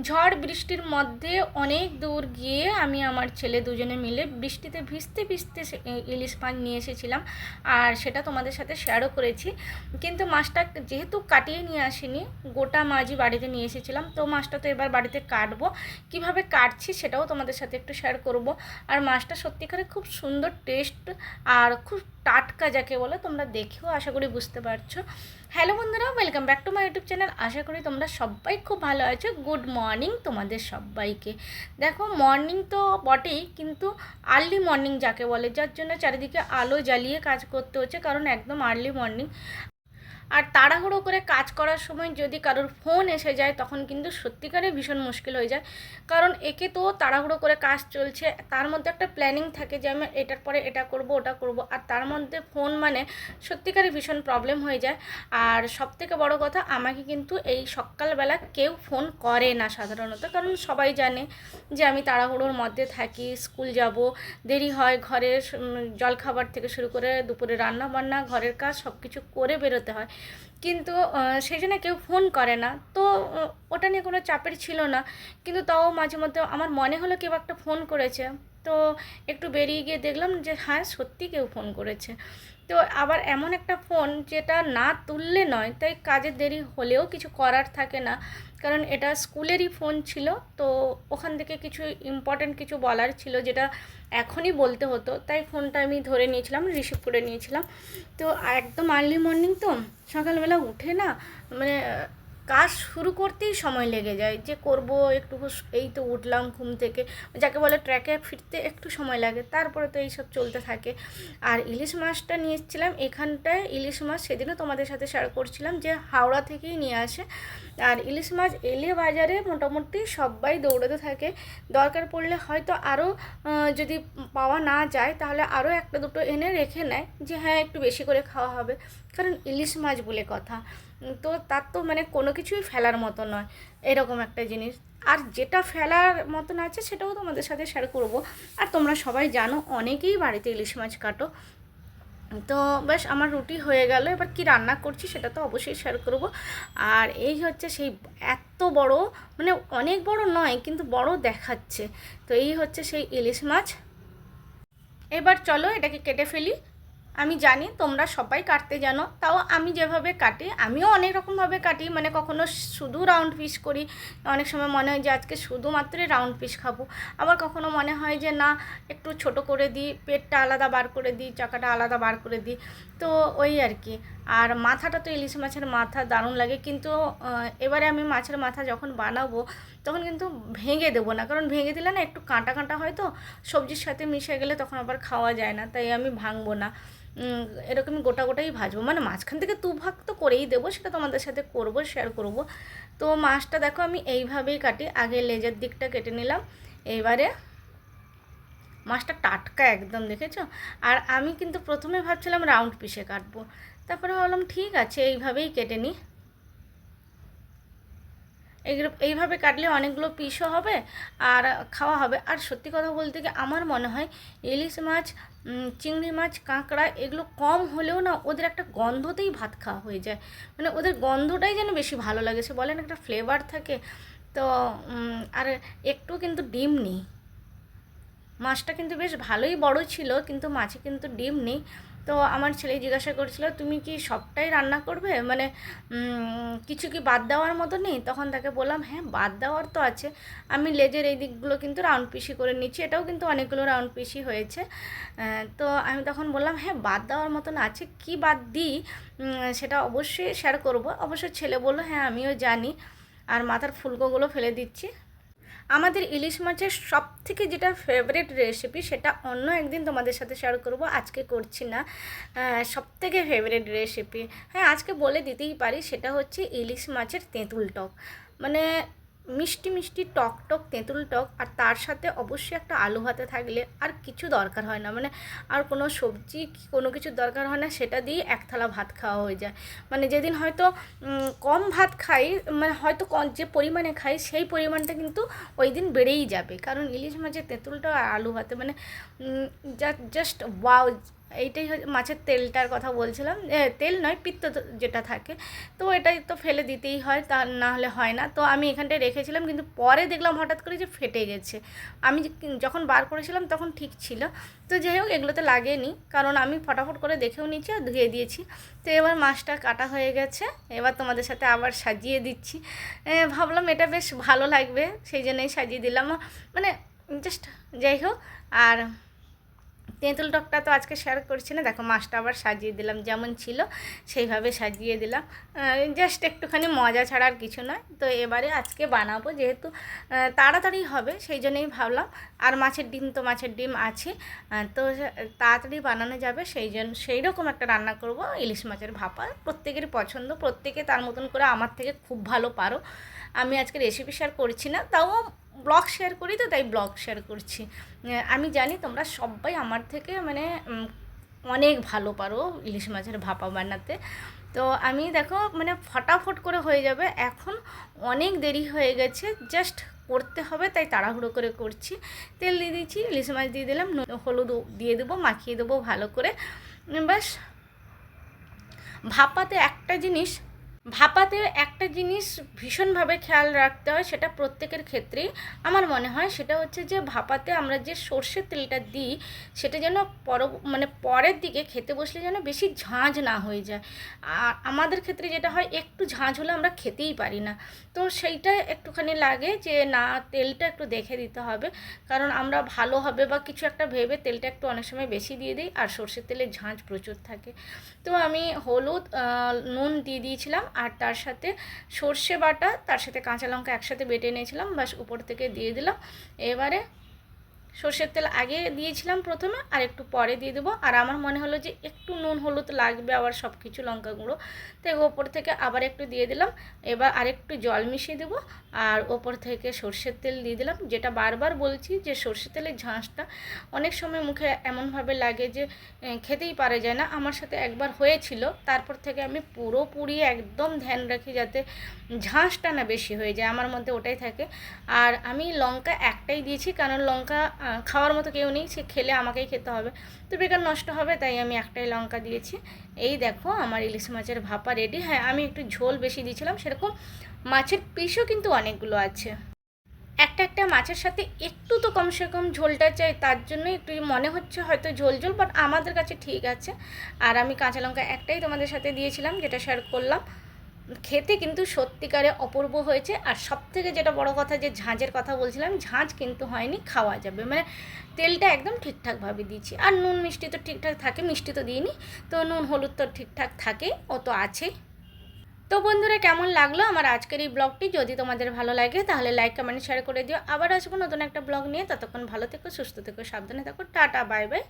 ঝড় বৃষ্টির মধ্যে অনেক দূর গিয়ে আমি আমার ছেলে দুজনে মিলে বৃষ্টিতে ভিজতে ভিজতে ইলিশ মাছ নিয়ে এসেছিলাম আর সেটা তোমাদের সাথে শেয়ারও করেছি। কিন্তু মাছটা যেহেতু কাটিয়ে নিয়ে আসিনি, গোটা মাছই বাড়িতে নিয়ে এসেছিলাম, তো মাছটা তো এবার বাড়িতে কাটবো। কীভাবে কাটছি সেটাও তোমাদের সাথে একটু শেয়ার করব। আর মাছটা সত্যিকারে খুব সুন্দর টেস্ট আর খুব টাটকা যাকে বলে, তোমরা দেখেও আশা করি বুঝতে পারছ। হ্যালো বন্ধুরা welcome back to my YouTube channel আশা করি তোমরা সবাই খুব ভালো আছো। গুড মর্নিং তোমাদের সবাইকে। দেখো মর্নিং তো বটেই, কিন্তু আর্লি মর্নিং যাকে বলে, যার জন্য চারিদিকে আলো জ্বালিয়ে কাজ করতে হচ্ছে, কারণ একদম আর্লি মর্নিং আর তাড়াহুড়ো করে কাজ করার সময় যদি কারোর ফোন এসে যায়, তখন কিন্তু সত্যিকারে ভীষণ মুশকিল হয়ে যায়। কারণ একে তো তাড়াহুড়ো করে কাজ চলছে, তার মধ্যে একটা প্ল্যানিং থাকে যে আমি এটার পরে এটা করব, ওটা করব, আর তার মধ্যে ফোন মানে সত্যিকারে ভীষণ প্রবলেম হয়ে যায়। আর সবথেকে বড় কথা, আমাকে কিন্তু এই সকালবেলা কেউ ফোন করে না সাধারণত, কারণ সবাই জানে যে আমি তাড়াহুড়োর মধ্যে থাকি, স্কুল যাব, দেরি হয় ঘরের জলখাবার থেকে শুরু করে দুপুরে রান্না বান্না ঘরের কাজ সব কিছু করে বেরোতে হয়। কিন্তু সেই জন্য কেউ ফোন করে না। তো ওটা নিয়ে কোনো চাপের ছিল না। কিন্তু তাও মাঝে মধ্যে আমার মনে হলো কেউ একটা ফোন করেছে। তো একটু বেরিয়ে গিয়ে দেখলাম যে হ্যাঁ সত্যি কেউ ফোন করেছে। তো আবার এমন একটা ফোন যেটা না তুললে নয়, তাই কাজের দেরি হলেও কিছু করার থাকে না। কারণ এটা স্কুলেরই ফোন ছিল, তো ওখান থেকে কিছু ইম্পর্ট্যান্ট কিছু বলার ছিল যেটা এখনই বলতে হতো, তাই ফোনটা আমি ধরে নিয়েছিলাম রিসিভ করে নিয়েছিলাম। তো একদম আর্লি মর্নিং তো, সকালবেলা উঠে না মানে কাজ শুরু করতেই সময় লেগে যায় যে করব, একটু এই তো উঠলাম ঘুম থেকে। যাকে বলে ট্র্যাকে ফিরতে একটু সময় লাগে, তারপরে তো এইসব চলতে থাকে। আর ইলিশ মাছটা নিয়ে এসেছিলাম এখানটায় ইলিশ মাছ সেদিনও তোমাদের সাথে শেয়ার করছিলাম যে হাওড়া থেকেই নিয়ে আসে। আর ইলিশ মাছ এলে বাজারে মোটামুটি সবাই দৌড়াতে থাকে। দরকার পড়লে হয়তো আরও যদি পাওয়া না যায় তাহলে আরও একটা দুটো এনে রেখে নেয় যে হ্যাঁ একটু বেশি করে খাওয়া হবে। কারণ ইলিশ মাছ বলে কথা। তো তার তো মানে কোনো কিছুই ফেলার মতো নয়, এরকম একটা জিনিস। আর যেটা ফেলার মতন আছে সেটাও তোমাদের সাথে শেয়ার করব। আর তোমরা সবাই জানো, অনেকেই বাড়িতে ইলিশ মাছ কাটো। তো বেশ, আমার রুটি হয়ে গেল, এবার কি রান্না করছি সেটা তো অবশ্যই শেয়ার করব। আর এই হচ্ছে সেই এত বড় মানে অনেক বড় নয়, কিন্তু বড় দেখাচ্ছে। তো এই হচ্ছে সেই ইলিশ মাছ। এবার চলো এটাকে কেটে ফেলি। আমি জানি তোমরা সবাই কাটতে জানো, তাও আমি যেভাবে কাটি, আমিও অনেক রকমভাবে কাটি মানে কখনো শুধু রাউন্ড পিস করি। অনেক সময় মনে হয় যে আজকে শুধুমাত্রই রাউন্ড পিস খাব। আবার কখনো মনে হয় যে না, একটু ছোট করে দিই, পেটটা আলাদা বার করে দিই, চাকাটা আলাদা বার করে দিই। তো ওই আর কি। আর মাথাটা তো ইলিশ মাছের মাথা দারুণ লাগে, কিন্তু এবারে আমি মাছের মাথা যখন বানাবো তখন কিন্তু ভেঙে দেবো না। কারণ ভেঙে দিলে না একটু কাঁটা কাঁটা হয় তো সবজির সাথে মিশে গেলে তখন আবার খাওয়া যায় না তাই আমি ভাঙবো না। উম, এরকমই গোটা গোটাই ভাজবো। মানে মাঝখান থেকে দু ভাগ তো করেই দেবো সেটা তোমাদের সাথে করব শেয়ার করব। তো মাছটা দেখো আমি এইভাবেই কাটি আগে লেজের দিকটা কেটে নিলাম। এইবারে মাছটা টাটকা একদম দেখেছ? আর আমি কিন্তু প্রথমে ভাবছিলাম রাউন্ড পিসে কাটবো। তারপরে ভাবলাম ঠিক আছে এইভাবেই কেটে নিই। এইভাবে কাটলে অনেকগুলো পিসও হবে আর খাওয়া হবে। আর সত্যি কথা বলতে গিয়ে আমার মনে হয় ইলিশ মাছ চিংড়ি মাছ, কাঁকড়া এগুলো কম হলেও না ওদের একটা গন্ধতেই ভাত খাওয়া হয়ে যায়। মানে ওদের গন্ধটাই যেন বেশি ভালো লাগে। সে বলেন একটা ফ্লেভার থাকে। তো আর একটু কিন্তু ডিম নেই। মাছটা কিন্তু বেশ ভালোই বড় ছিল, কিন্তু মাছে কিন্তু ডিম নেই। তো আমার ছেলে জিজ্ঞাসা করছিল, তুমি কি সবটাই রান্না করবে? মানে কিছু কি বাদ দেওয়ার মতো নেই? তখন তাকে বললাম হ্যাঁ বাদ দেওয়ার তো আছে। আমি লেজের এই দিকগুলো কিন্তু রাউন্ড পিসি করে নিচ্ছি। এটাও কিন্তু অনেকগুলো রাউন্ড পিসি হয়েছে। তো আমি তখন বললাম হ্যাঁ বাদ দেওয়ার মতন আছে। কি বাদ দিই? সেটা অবশ্যই শেয়ার করব। অবশ্য ছেলে বলল হ্যাঁ আমিও জানি। আর মাথার ফুলকোগুলো ফেলে দিচ্ছি। আমাদের ইলিশ মাছের সব থেকে যেটা ফেভারিট রেসিপি সেটা অন্য একদিন তোমাদের সাথে শেয়ার করব, আজকে করছি না। সব থেকে ফেভারিট রেসিপি হ্যাঁ আজকে বলে দিতেই পারি, সেটা হচ্ছে ইলিশ মাছের তেঁতুল টক। মানে মিষ্টি মিষ্টি টক টক তেঁতুল টক আর তার সাথে অবশ্যই একটা আলু ভাতে থাকলে আর কিছু দরকার হয় না। মানে আর কোনো সবজি কোনো কিছু দরকার হয় না, সেটা দিয়ে এক থালা ভাত খাওয়া হয়ে যায়। মানে যেদিন হয়তো কম ভাত খাই মানে হয়তো যে পরিমাণে খাই, সেই পরিমাণটা কিন্তু ওই দিন বেড়েই যাবে। কারণ ইলিশ মাছের তেঁতুলটা আর আলু ভাতে মানে জাস্ট ওয়াও এইটাই মাছের তেলটার কথা বলছিলাম। তেল নয়, পিত্ত যেটা থাকে। তো এটাই তো ফেলে দিতেই হয়, তা না হলে হয় না। তো আমি এখানটায় রেখেছিলাম, কিন্তু পরে দেখলাম হঠাৎ করে যে ফেটে গেছে। আমি যখন বার করেছিলাম তখন ঠিক ছিল। তো যাই হোক, এগুলোতে লাগেনি, কারণ আমি ফটাফট করে দেখেও নিয়েছি আর ধুয়ে দিয়েছি। তো এবার মাছটা কাটা হয়ে গেছে, এবার তোমাদের সাথে আবার সাজিয়ে দিচ্ছি। ভাবলাম এটা বেশ ভালো লাগবে, সেই জন্যই সাজিয়ে দিলাম। মানে জাস্ট যাই হোক, আর তেঁতুল টকটা তো আজকে শেয়ার করছি না, দেখো মাছটা আবার সাজিয়ে দিলাম, যেমন ছিল সেইভাবে সাজিয়ে দিলাম। জাস্ট একটুখানি মজা ছাড়া আর কিছু নয়। তো এবারে আজকে বানাবো, যেহেতু তাড়াতাড়ি হবে, সেই জন্যই ভাবলাম, আর মাছের ডিম তো মাছের ডিম আছে তো তাড়াতাড়ি বানানো যাবে, সেই জন্য সেই রকম একটা রান্না করব, ইলিশ মাছের ভাপা। প্রত্যেকেরই পছন্দ, প্রত্যেকে তার মতন করে আমার থেকে খুব ভালো পারো। আমি আজকে রেসিপি শেয়ার করছি না, তাও ব্লগ শেয়ার করি তো, তাই ব্লগ শেয়ার করছি। আমি জানি তোমরা সবাই আমার থেকে মানে অনেক ভালো পারো ইলিশ মাছের ভাপা বানাতে। তো আমি দেখো মানে ফটাফট করে হয়ে যাবে। এখন অনেক দেরি হয়ে গেছে জাস্ট করতে হবে, তাই তাড়াহুড়ো করে করছি। তেল দিয়ে দিচ্ছি ইলিশ মাছ দিয়ে দিলাম হলুদ দিয়ে দেবো, মাখিয়ে দেবো ভালো করে। ব্যাস। ভাপাতে একটা জিনিস ভাপাতে একটা জিনিস ভীষণভাবে খেয়াল রাখতে হয়, সেটা প্রত্যেকের ক্ষেত্রেই। আমার মনে হয় সেটা হচ্ছে যে, ভাপাতে আমরা যে সর্ষের তেলটা দিই, সেটা যেন পর মানে পরের দিকে খেতে বসলে যেন বেশি ঝাঁঝ না হয়ে যায়। আর আমাদের ক্ষেত্রে যেটা হয়, একটু ঝাঁঝ হলে আমরা খেতেই পারি না। তো সেইটা একটুখানি লাগে যে, না, তেলটা একটু দেখে দিতে হবে। কারণ আমরা ভালো হবে বা কিছু একটা ভেবে তেলটা একটু অনেক সময় বেশি দিয়ে দিই, আর সর্ষের তেলের ঝাঁঝ প্রচুর থাকে। তো আমি হলুদ নুন দিয়ে দিয়েছিলাম। আর তার সাথে সর্ষে বাটা, তার সাথে কাঁচা লঙ্কা একসাথে বেটে নিয়েছিলাম বাস উপর থেকে দিয়ে দিলাম। এবারে সর্ষের তেল আগে দিয়েছিলাম প্রথমে আর একটু পরে দিয়ে দেবো। আর আমার মনে হলো যে একটু নুন, হলুদ লাগবে আবার সব কিছু লঙ্কা গুঁড়ো। তো ওপর থেকে আবার একটু দিয়ে দিলাম। এবার আরেকটু জল মিশিয়ে দেবো। আর ওপর থেকে সর্ষের তেল দিয়ে দিলাম। যেটা বারবার বলছি যে সর্ষের তেলের ঝাঁসটা অনেক সময় মুখে এমনভাবে লাগে যে খেতেই পারা যায় না। আমার সাথে একবার হয়েছিল। তারপর থেকে আমি পুরোপুরি একদম ধ্যান রাখি যাতে ঝাঁসটা না বেশি হয়ে যায়। আমার মধ্যে ওটাই থাকে। আর আমি লঙ্কা একটাই দিয়েছি। কারণ লঙ্কা খাওয়ার মতো কেউ নেই, সে খেলে আমাকেই খেতে হবে। তো বেকার নষ্ট হবে, তাই আমি একটাই লঙ্কা দিয়েছি। এই দেখো, আমার ইলিশ মাছের ভাপা রেডি হ্যাঁ আমি একটু ঝোল বেশি দিয়েছিলাম, সেরকম মাছের পিসও কিন্তু অনেকগুলো আছে। একটা একটা মাছের সাথে একটু তো কমসে কম ঝোলটা চাই, তার জন্য একটু মনে হচ্ছে হয়তো ঝোল ঝোল বাট আমাদের কাছে ঠিক আছে। আর আমি কাঁচা লঙ্কা একটাই তোমাদের সাথে দিয়েছিলাম, যেটা শেয়ার করলাম। খেতে কিন্তু সত্যিকারে অপূর্ব হয়েছে। আর সব থেকে যেটা বড় কথা, যে ঝাঁঝের কথা বলছিলাম, ঝাঁঝ কিন্তু হয়নি, খাওয়া যাবে। মানে তেলটা একদম ঠিকঠাকভাবে দিয়েছি আর নুন মিষ্টি তো ঠিকঠাক থাকে, মিষ্টি তো দিইনি। তো নুন, হলুদ তো ঠিকঠাক থাকে, ও তো আছেই তো বন্ধুরা, কেমন লাগল আমার আজকের এই ব্লগটি? যদি তোমাদের ভালো লাগে, তাহলে লাইক কমেন্ট শেয়ার করে দিও। আবার আসব নতুন একটা ব্লগ নিয়ে। ততক্ষণ ভালো থেকো, সুস্থ থেকো, সাবধানে থাকো। Tata bye bye